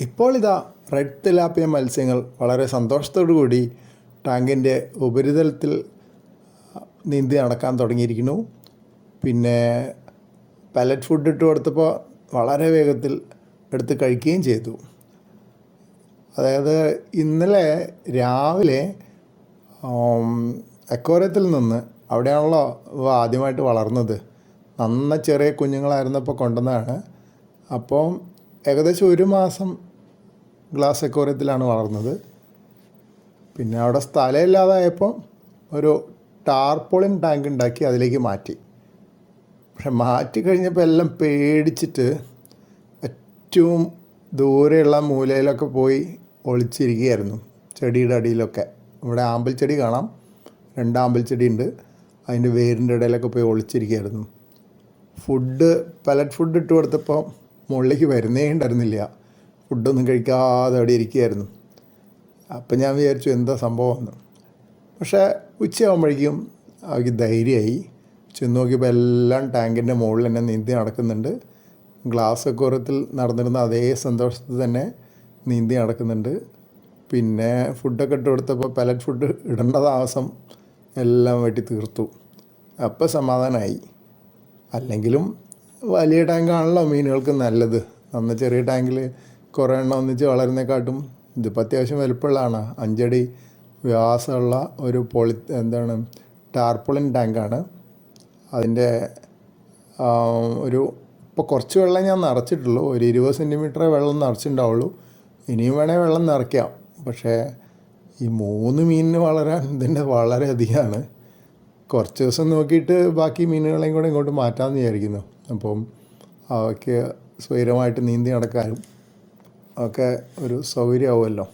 ഇപ്പോൾ ഇതാ red tilapia മത്സ്യങ്ങൾ വളരെ സന്തോഷത്തോടു കൂടി ടാങ്കിന്റെ ഉപരിതലത്തിൽ നീന്തി നടക്കാൻ തുടങ്ങിയിരിക്കുന്നു. പിന്നെ പാലറ്റ് ഫുഡ് ഇട്ട് കൊടുത്തപ്പോൾ വളരെ വേഗത്തിൽ എടുത്ത് കഴിക്കുകയും ചെയ്തു. അതായത് ഇന്നലെ രാവിലെ അക്വേറിയത്തിൽ നിന്ന് അവിടെയാണല്ലോ ഇവ ആദ്യമായിട്ട് വളർന്നത്. നന്ന ചെറിയ കുഞ്ഞുങ്ങളായിരുന്നപ്പോൾ കൊണ്ടുവന്നതാണ്. അപ്പോൾ ഏകദേശം ഒരു മാസം ഗ്ലാസ് അക്വോറിയത്തിലാണ് വളർന്നത്. പിന്നെ അവിടെ സ്ഥലമില്ലാതായപ്പോൾ ഒരു ടാർപോളിൻ ടാങ്ക് ഉണ്ടാക്കി അതിലേക്ക് മാറ്റി. പക്ഷെ മാറ്റി കഴിഞ്ഞപ്പോൾ എല്ലാം പേടിച്ചിട്ട് ഏറ്റവും ദൂരെയുള്ള മൂലയിലൊക്കെ പോയി ഒളിച്ചിരിക്കുകയായിരുന്നു. ചെടിയുടെ അടിയിലൊക്കെ. ഇവിടെ ആമ്പൽ ചെടി കാണാം. രണ്ട് ആമ്പൽ ചെടി ഉണ്ട് അതിന്റെ വേരിന്റെ ഇടയിലൊക്കെ പോയി ഒളിച്ചിരിക്കുകയായിരുന്നു. ഫുഡ് പലറ്റ് ഫുഡ് ഇട്ട് കൊടുത്തപ്പോൾ മുകളിലേക്ക് വരുന്നേ ഉണ്ടായിരുന്നില്ല. ഫുഡൊന്നും കഴിക്കാതെ അവിടെ ഇരിക്കുകയായിരുന്നു. അപ്പം ഞാൻ വിചാരിച്ചു എന്താ സംഭവമെന്ന് പക്ഷേ ഉച്ചയാകുമ്പോഴേക്കും അവർക്ക് ധൈര്യമായി ചെന്ന് നോക്കിയപ്പോൾ എല്ലാം ടാങ്കിന്റെ മുകളിൽ തന്നെ നീന്തി നടക്കുന്നുണ്ട്. ഗ്ലാസ് അക്വറത്തിൽ നടന്നിരുന്ന അതേ സന്തോഷത്തിൽ തന്നെ നീന്തി നടക്കുന്നുണ്ട്. പിന്നെ ഫുഡൊക്കെ ഇട്ട് കൊടുത്തപ്പോൾ പലറ്റ് ഫുഡ് ഇടേണ്ട താമസം എല്ലാം വെട്ടി തീർത്തു. അപ്പം സമാധാനമായി. അല്ലെങ്കിലും വലിയ ടാങ്കാണല്ലോ മീനുകൾക്ക് നല്ലത്. നന്ന ചെറിയ ടാങ്കിൽ കുറേ എണ്ണം ഒന്നിച്ച് വളരുന്നേക്കാട്ടും ഇതിപ്പോൾ അത്യാവശ്യം വലുപ്പമുള്ളതാണ്. അഞ്ചടി വ്യാസമുള്ള ഒരു പോളി എന്താണ് ടാർപ്പൊളിൻ ടാങ്കാണ്. അതിന്റെ ഒരു ഇപ്പോൾ കുറച്ച് വെള്ളം ഞാൻ നിറച്ചിട്ടുള്ളൂ. ഒരു ഇരുപത് സെന്റിമീറ്ററേ വെള്ളം നിറച്ചിട്ടുണ്ടാവുള്ളൂ. ഇനിയും വേണേൽ വെള്ളം നിറയ്ക്കാം. പക്ഷേ ഈ മൂന്ന് മീനിന് വളരാൻ ഇതിന്റെ വളരെ അധികമാണ് കുറച്ച് ദിവസം നോക്കിയിട്ട് ബാക്കി മീനുകളെയും കൂടെ ഇങ്ങോട്ട് മാറ്റാമെന്ന് വിചാരിക്കുന്നു. അപ്പം അവയ്ക്ക് സ്വൈരമായിട്ട് നീന്തി നടക്കാനും ഒക്കെ ഒരു സൗകര്യമാവുമല്ലോ.